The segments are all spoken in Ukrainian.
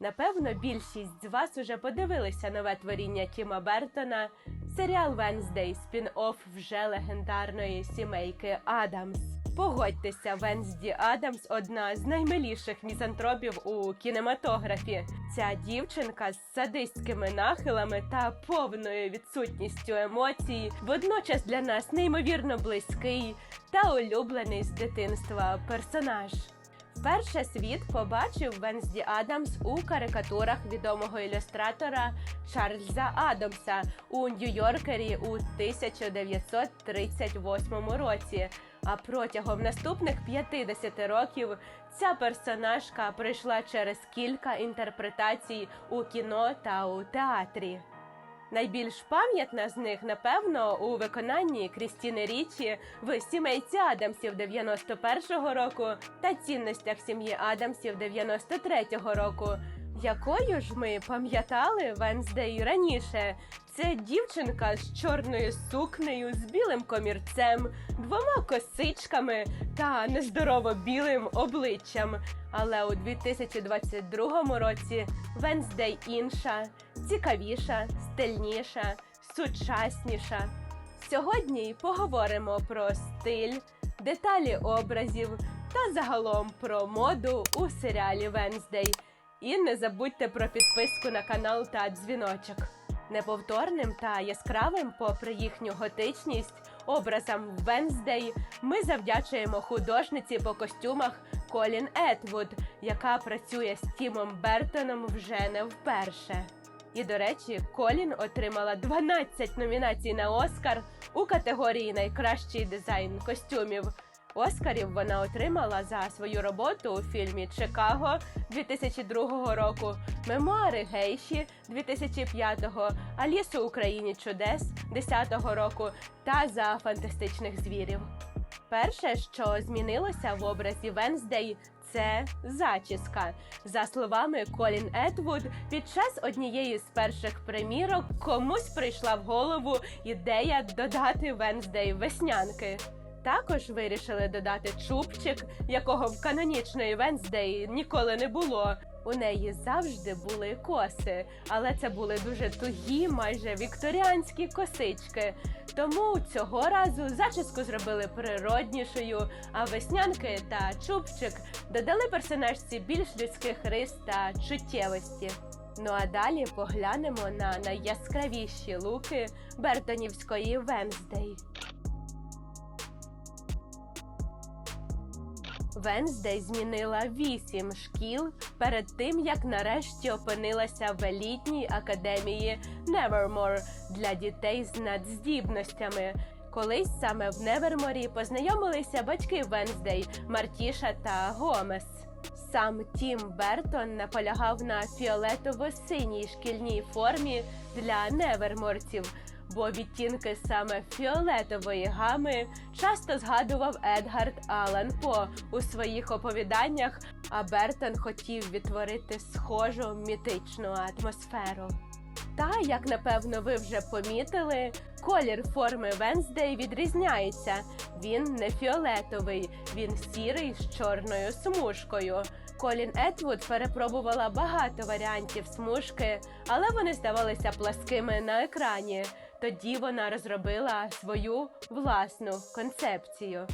Напевно, більшість з вас уже подивилися нове творіння Тіма Бертона, серіал Венздей, спін-офф вже легендарної сімейки Адамс. Погодьтеся, Венсді Адамс одна з наймиліших мізантропів у кінематографі. Ця дівчинка з садистськими нахилами та повною відсутністю емоцій, водночас для нас неймовірно близький та улюблений з дитинства персонаж. Вперше світ побачив Венсді Адамс у карикатурах відомого ілюстратора Чарльза Адамса у Нью-Йоркері у 1938 році. А протягом наступних 50 років ця персонажка пройшла через кілька інтерпретацій у кіно та у театрі. Найбільш пам'ятна з них, напевно, у виконанні Крістіни Річі в сімейці Адамсів 91-го року та цінностях сім'ї Адамсів 93-го року. Якою ж ми пам'ятали Венздей раніше? Це дівчинка з чорною сукнею, з білим комірцем, двома косичками та нездорово білим обличчям. Але у 2022 році Венздей інша, цікавіша, стильніша, сучасніша. Сьогодні поговоримо про стиль, деталі образів та загалом про моду у серіалі Венздей. І не забудьте про підписку на канал та дзвіночок. Неповторним та яскравим, попри їхню готичність, образам Венздей ми завдячуємо художниці по костюмах Колін Етвуд, яка працює з Тімом Бертоном вже не вперше. І до речі, Колін отримала 12 номінацій на Оскар у категорії Найкращий дизайн костюмів. Оскарів вона отримала за свою роботу у фільмі Чикаго 2002 року, Мемуари Гейші 2005-го, Алісу у країні чудес 10-го року та за фантастичних звірів. Перше, що змінилося в образі Венздей, це зачіска. За словами Колін Етвуд, під час однієї з перших примірок комусь прийшла в голову ідея додати Венздей веснянки. Також вирішили додати чубчик, якого в канонічної Венздей ніколи не було. У неї завжди були коси, але це були дуже тугі, майже вікторіанські косички. Тому цього разу зачіску зробили природнішою, а веснянки та чубчик додали персонажці більш людських рис та чуттєвості. Ну а далі поглянемо на найяскравіші луки Бертонівської Венздей. Венздей змінила вісім шкіл перед тим, як нарешті опинилася в елітній академії Невермор для дітей з надздібностями. Колись саме в Неверморі познайомилися батьки Венздей Мартіша та Гомес. Сам Тім Бертон наполягав на фіолетово-синій шкільній формі для неверморців, бо відтінки саме фіолетової гами часто згадував Едгард Алан По у своїх оповіданнях, а Бертон хотів відтворити схожу мітичну атмосферу. Та, як напевно ви вже помітили, колір форми Венздей відрізняється. Він не фіолетовий, він сірий з чорною смужкою. Колін Етвуд перепробувала багато варіантів смужки, але вони здавалися пласкими на екрані. Тоді вона розробила свою власну концепцію.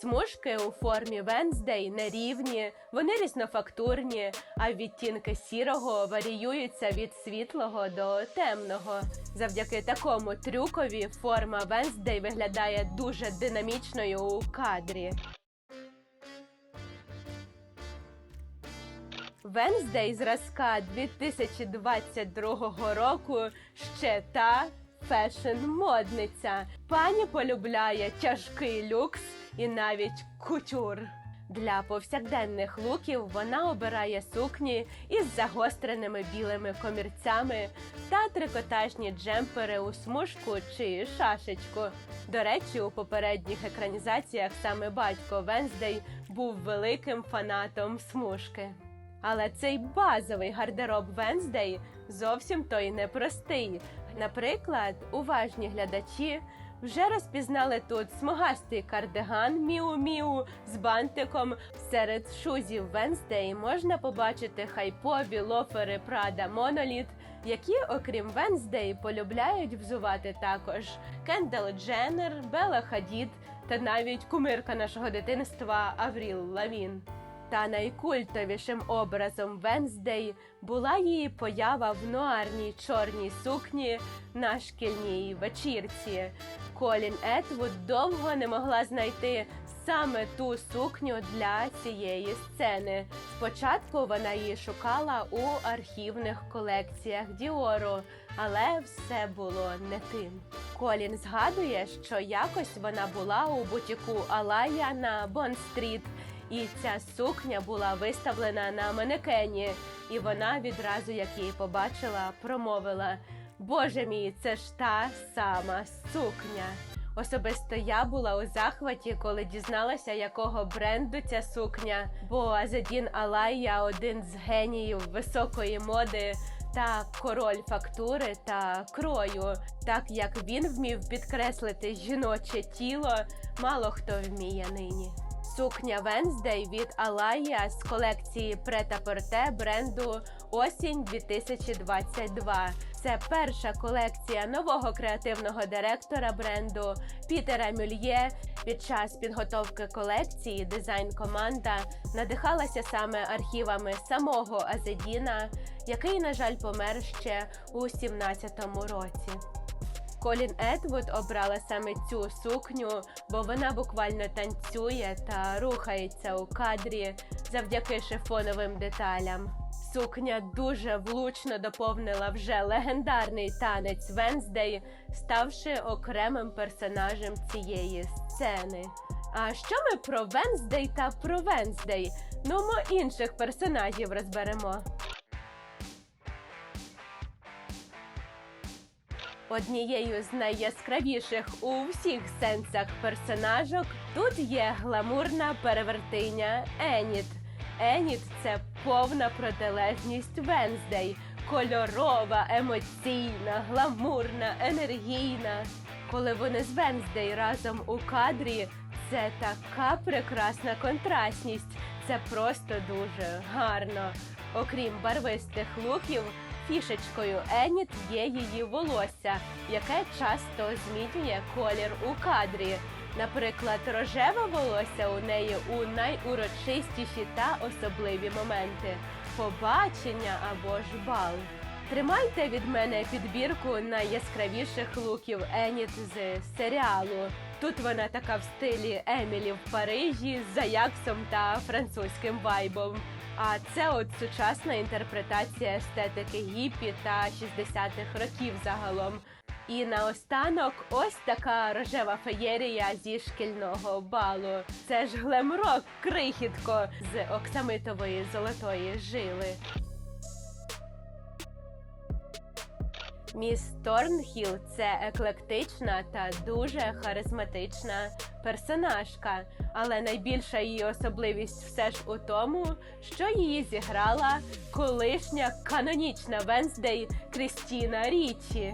Смужки у формі Венздей нерівні, вони різнофактурні, а відтінки сірого варіюються від світлого до темного. Завдяки такому трюкові форма Венздей виглядає дуже динамічною у кадрі. Венздей зразка 2022 року ще та фешн-модниця. Пані полюбляє тяжкий люкс і навіть кутюр. Для повсякденних луків вона обирає сукні із загостреними білими комірцями та трикотажні джемпери у смужку чи шашечку. До речі, у попередніх екранізаціях саме батько Венздей був великим фанатом смужки. Але цей базовий гардероб Венздей зовсім той непростий. Наприклад, уважні глядачі Вже розпізнали тут смугастий кардиган Міу-Міу з бантиком. Серед шузів Венздей можна побачити хайпові лофери Прада Моноліт, які, окрім Венздей, полюбляють взувати також Кендал Дженнер, Бела Хадід та навіть кумирка нашого дитинства Авріл Лавін. Та найкультовішим образом Венздей була її поява в нуарній чорній сукні на шкільній вечірці. Колін Етвуд довго не могла знайти саме ту сукню для цієї сцени. Спочатку вона її шукала у архівних колекціях Діору, але все було не тим. Колін згадує, що якось вона була у бутіку Алая на Бонн-стріт, і ця сукня була виставлена на манекені, і вона відразу, як її побачила, промовила: Боже мій, це ж та сама сукня. Особисто я була у захваті, коли дізналася, якого бренду ця сукня. Бо Азедін Алайя один з геніїв високої моди та король фактури та крою. Так як він вмів підкреслити жіноче тіло, мало хто вміє нині. Сукня Венздей від Алая з колекції Прета-Порте бренду Осінь 2022. Це перша колекція нового креативного директора бренду Пітера Мюльє. Під час підготовки колекції дизайн-команда надихалася саме архівами самого Азедіна, який, на жаль, помер ще у 17-му році. Колін Етвуд обрала саме цю сукню, бо вона буквально танцює та рухається у кадрі завдяки шифоновим деталям. Сукня дуже влучно доповнила вже легендарний танець Венздей, ставши окремим персонажем цієї сцени. А що ми про Венздей та про Венздей? Ну, ми інших персонажів розберемо. Однією з найяскравіших у всіх сенсах персонажок тут є гламурна перевертиня Еніт. Еніт це повна протилежність Венздей, кольорова, емоційна, гламурна, енергійна. Коли вони з Венздей разом у кадрі, це така прекрасна контрастність. Це просто дуже гарно. Окрім барвистих луків, фішечкою Еніт є її волосся, яке часто змінює колір у кадрі. Наприклад, рожеве волосся у неї у найурочистіші та особливі моменти побачення або ж бал. Тримайте від мене підбірку найяскравіших луків Еніт з серіалу. Тут вона така в стилі Емілі в Парижі з Аяксом та французьким вайбом. А це от сучасна інтерпретація естетики гіпі та 60-х років загалом. І наостанок ось така рожева феєрія зі шкільного балу. Це ж глемрок крихітко з оксамитової золотої жили. Міс Торнхіл це еклектична та дуже харизматична персонажка, але найбільша її особливість все ж у тому, що її зіграла колишня канонічна Венздей Крістіна Річі.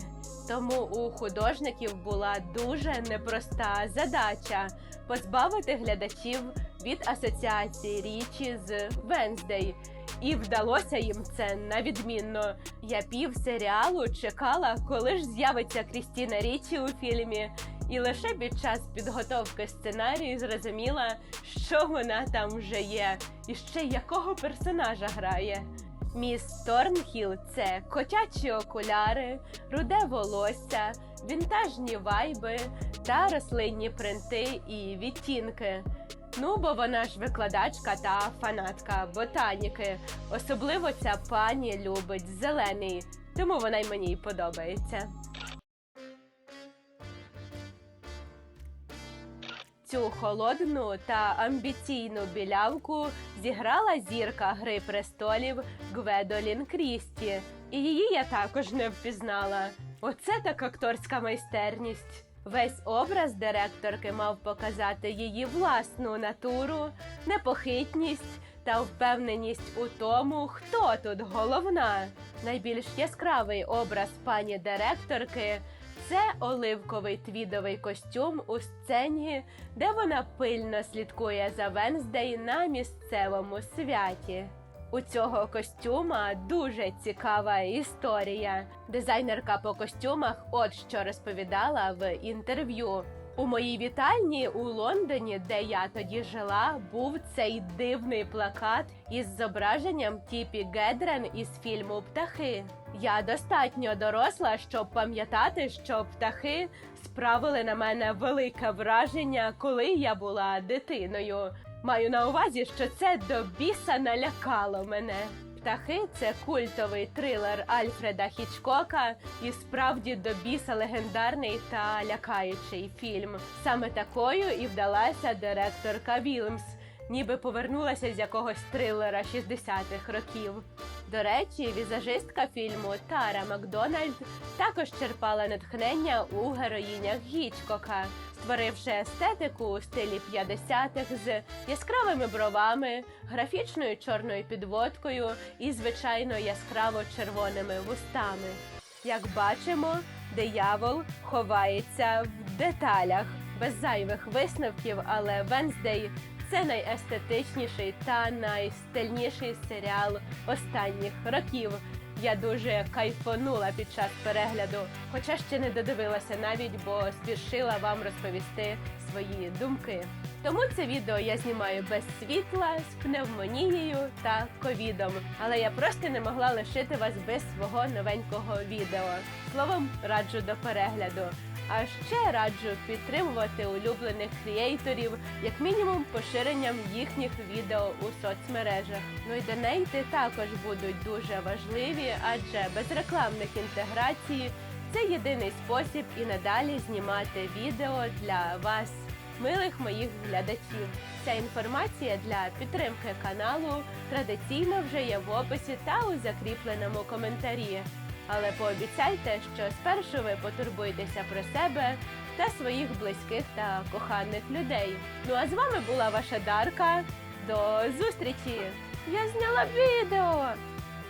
Тому у художників була дуже непроста задача позбавити глядачів від асоціації річі з Венздей. І вдалося їм це на відмінно. Я пів серіалу чекала, коли ж з'явиться Крістіна Річі у фільмі, і лише під час підготовки сценарію зрозуміла, що вона там вже є, і ще якого персонажа грає. Міс Торнхіл це котячі окуляри, руде волосся, вінтажні вайби та рослинні принти і відтінки. Ну, бо вона ж викладачка та фанатка ботаніки. Особливо ця пані любить зелений, тому вона й мені подобається. Цю холодну та амбіційну білявку зіграла зірка Гри престолів Гведолін Крісті, і її я також не впізнала. Оце так акторська майстерність. Весь образ директорки мав показати її власну натуру, непохитність та впевненість у тому, хто тут головна. Найбільш яскравий образ пані директорки Це оливковий твідовий костюм у сцені, де вона пильно слідкує за Венздей на місцевому святі. У цього костюма дуже цікава історія. Дизайнерка по костюмах от що розповідала в інтерв'ю. У моїй вітальні у Лондоні, де я тоді жила, був цей дивний плакат із зображенням Тіпі Гедрен із фільму Птахи. Я достатньо доросла, щоб пам'ятати, що птахи справили на мене велике враження, коли я була дитиною. Маю на увазі, що це до біса налякало мене. Птахи це культовий трилер Альфреда Хічкока і справді до біса легендарний та лякаючий фільм. Саме такою і вдалася директорка Вілмс, ніби повернулася з якогось трилера 60-х років. До речі, візажистка фільму Тара Макдональд також черпала натхнення у героїнях Гічкока, створивши естетику у стилі 50-х з яскравими бровами, графічною чорною підводкою і, звичайно, яскраво червоними вустами. Як бачимо, диявол ховається в деталях без зайвих висновків, але Венздей це найестетичніший та найстильніший серіал останніх років. Я дуже кайфонула під час перегляду, хоча ще не додивилася навіть, бо спішила вам розповісти свої думки. Тому це відео я знімаю без світла з пневмонією та ковідом. Але я просто не могла лишити вас без свого новенького відео. Словом, раджу до перегляду. А ще раджу підтримувати улюблених креаторів, як мінімум поширенням їхніх відео у соцмережах. Ну і донейти також будуть дуже важливі, адже без рекламних інтеграцій це єдиний спосіб і надалі знімати відео для вас, милих моїх глядачів. Ця інформація для підтримки каналу традиційно вже є в описі та у закріпленому коментарі. Але пообіцяйте, що спершу ви потурбуєтеся про себе та своїх близьких та коханих людей. Ну а з вами була ваша Дарка. До зустрічі! Я зняла відео!